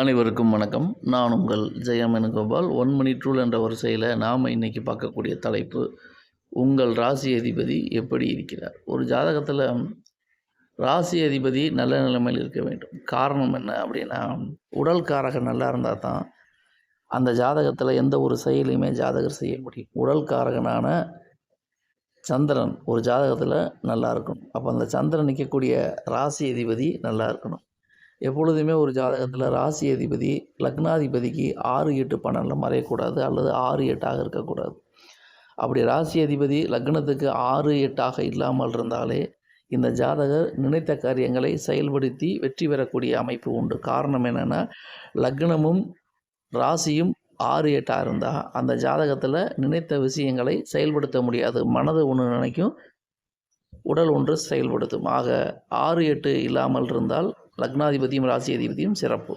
அனைவருக்கும் வணக்கம். நான் உங்கள் Jayam Gopal one minute rule என்ற வரிசையில் நாம் இன்றைக்கி பார்க்கக்கூடிய தலைப்பு உங்கள் ராசி அதிபதி எப்படி இருக்கிறார்? ஒரு ஜாதகத்தில் ராசி அதிபதி நல்ல நிலைமையில் இருக்க வேண்டும். காரணம் என்ன அப்படின்னா உடல் காரகன் நல்லா இருந்தால் தான் அந்த ஜாதகத்தில் எந்த ஒரு செயலையுமே ஜாதகர் செய்ய முடியும். உடல் காரகனான சந்திரன் ஒரு ஜாதகத்தில் நல்லா இருக்கணும். அப்போ அந்த சந்திரன் நிற்கக்கூடிய ராசி அதிபதி நல்லா இருக்கணும். எப்பொழுதுமே ஒரு ஜாதகத்தில் ராசி அதிபதி லக்னாதிபதிக்கு ஆறு எட்டு பன்னெண்டில் மறையக்கூடாது அல்லது ஆறு எட்டாக இருக்கக்கூடாது. அப்படி ராசி அதிபதி லக்னத்துக்கு ஆறு எட்டாக இல்லாமல் இருந்தாலே இந்த ஜாதகர் நினைத்த காரியங்களை செயல்படுத்தி வெற்றி பெறக்கூடிய அமைப்பு உண்டு. காரணம் என்னென்னா லக்னமும் ராசியும் ஆறு எட்டாக இருந்தால் அந்த ஜாதகத்தில் நினைத்த விஷயங்களை செயல்படுத்த முடியாது. மனது ஒன்று நினைக்கும் உடல் ஒன்று செயல்படுத்தும். ஆக ஆறு எட்டு இல்லாமல் இருந்தால் லக்னாதிபதியும் ராசி அதிபதியும் சிறப்பு.